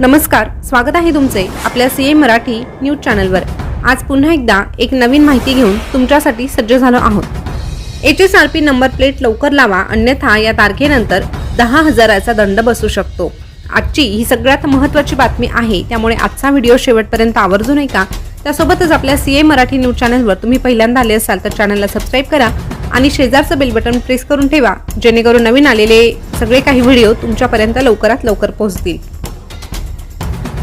नमस्कार स्वागत आहे तुमचे आपल्या सी ए मराठी न्यूज चॅनलवर. आज पुन्हा एकदा एक नवीन माहिती घेऊन तुमच्यासाठी सज्ज झालो आहोत. H S R P number plate लवकर लावा अन्यथा या तारखेनंतर दहा हजाराचा दंड बसू शकतो. आजची ही सगळ्यात महत्त्वाची बातमी आहे त्यामुळे आजचा व्हिडिओ शेवटपर्यंत आवर्जून ऐका त्यासोबतच आपल्या सी ए मराठी न्यूज चॅनलवर तुम्ही पहिल्यांदा आले असाल तर चॅनलला सबस्क्राईब करा आणि शेजारचं बेल बटन प्रेस करून ठेवा जेणेकरून नवीन आलेले सगळे काही व्हिडिओ तुमच्यापर्यंत लवकरात लवकर पोहोचतील.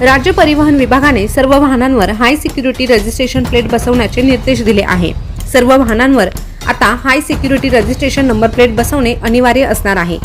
राज्य परिवहन विभागाने सर्व वाहनांवर हाय सिक्युरिटी रजिस्ट्रेशन प्लेट बसवण्याचे निर्देश दिले आहे. सर्व वाहनांवर आता high security registration number plate बसवणे अनिवार्य असणार आहे.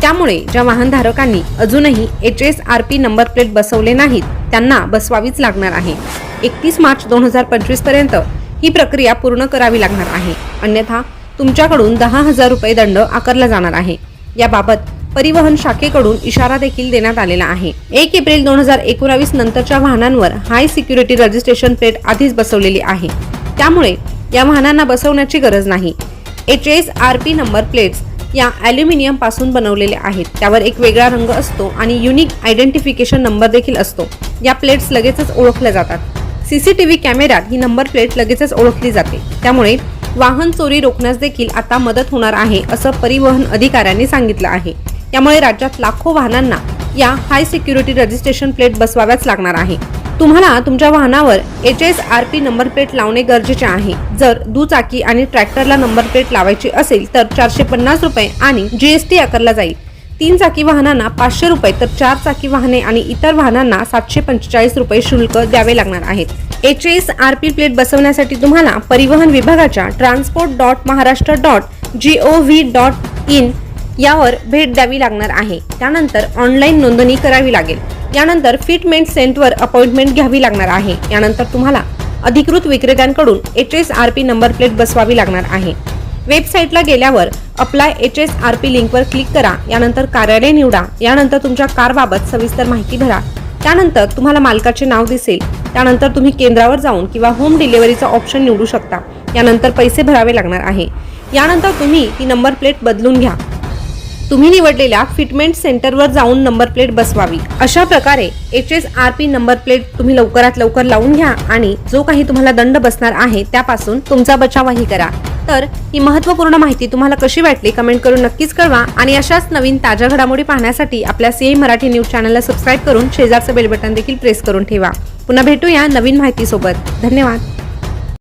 त्यामुळे ज्या वाहनधारकांनी अजूनही H S R P number plate बसवले नाहीत त्यांना बसवावीच लागणार आहे. एकतीस मार्च दोन हजार पंचवीसपर्यंत ही प्रक्रिया पूर्ण करावी लागणार आहे. अन्यथा तुमच्याकडून दहा हजार रुपये दंड आकारला जाणार आहे. याबाबत परिवहन शाखेकडून इशारा देखील देण्यात आलेला आहे. एक एप्रिल दोन हजार एकोणावीस नंतरच्या वाहनांवर हाय सिक्युरिटी रजिस्ट्रेशन प्लेट आधीच बसवलेली आहे. त्यामुळे या वाहनांना बसवण्याची गरज नाही. H S R P number plates या ॲल्युमिनियमपासून बनवलेले आहेत. त्यावर एक वेगळा रंग असतो आणि युनिक आयडेंटिफिकेशन नंबर देखील असतो. या प्लेट्स लगेचच ओळखल्या जातात. सीसीटीव्ही कॅमेऱ्यात ही नंबर प्लेट लगेचच ओळखली जाते. त्यामुळे वाहन चोरी रोखण्यास देखील आता मदत होणार आहे असं परिवहन अधिकाऱ्यांनी सांगितलं आहे. त्यामुळे राज्यात लाखो वाहनांना या हाय सिक्युरिटी रजिस्ट्रेशन प्लेट बसवाव्याच लागणार आहे. तुम्हाला तुमच्या वाहनावर H S R P number plate लावणे गरजेचे आहे. जर दुचाकी आणि ट्रॅक्टरला नंबर प्लेट लावायची असेल तर चारशे पन्नास रुपये आणि जीएसटी आकारला जाईल. तीन चाकी वाहनांना पाचशे रुपये तर चार चाकी वाहने आणि इतर वाहनांना सातशे पंचेचाळीस रुपये शुल्क द्यावे लागणार आहेत. H S R P plate बसवण्यासाठी तुम्हाला परिवहन विभागाच्या transport dot Maharashtra dot G O V dot in यावर भेट द्यावी लागणार आहे. त्यानंतर ऑनलाईन नोंदणी करावी लागेल. यानंतर फिटमेंट सेंटवर अपॉइंटमेंट घ्यावी लागणार आहे. यानंतर तुम्हाला अधिकृत विक्रेत्यांकडून H S R P number plate बसवावी लागणार आहे. वेबसाईटला गेल्यावर apply H S R P लिंकवर क्लिक करा. यानंतर कार्यालय निवडा. यानंतर तुमच्या कारबाबत सविस्तर माहिती भरा त्यानंतर तुम्हाला मालकाचे नाव दिसेल. त्यानंतर तुम्ही केंद्रावर जाऊन किंवा होम डिलिव्हरीचा ऑप्शन निवडू शकता. यानंतर पैसे भरावे लागणार आहे. यानंतर तुम्ही ती नंबर प्लेट बदलून घ्या. तुम्ही निवडलेल्या फिटमेंट सेंटरवर जाऊन नंबर प्लेट बसवावी. अशा प्रकारे H S R P number plate तुम्ही लवकरात लवकर लावून घ्या आणि जो काही तुम्हाला दंड बसणार आहे त्यापासून तुमचा बचावही करा. तर ही महत्त्वपूर्ण माहिती तुम्हाला कशी वाटली कमेंट करून नक्कीच कळवा आणि अशाच नवीन ताज्या घडामोडी पाहण्यासाठी आपल्या सीए मराठी न्यूज चॅनलला सबस्क्राईब करून शेजारचं बेल बटन देखील प्रेस करून ठेवा. पुन्हा भेटूया नवीन माहितीसोबत. धन्यवाद.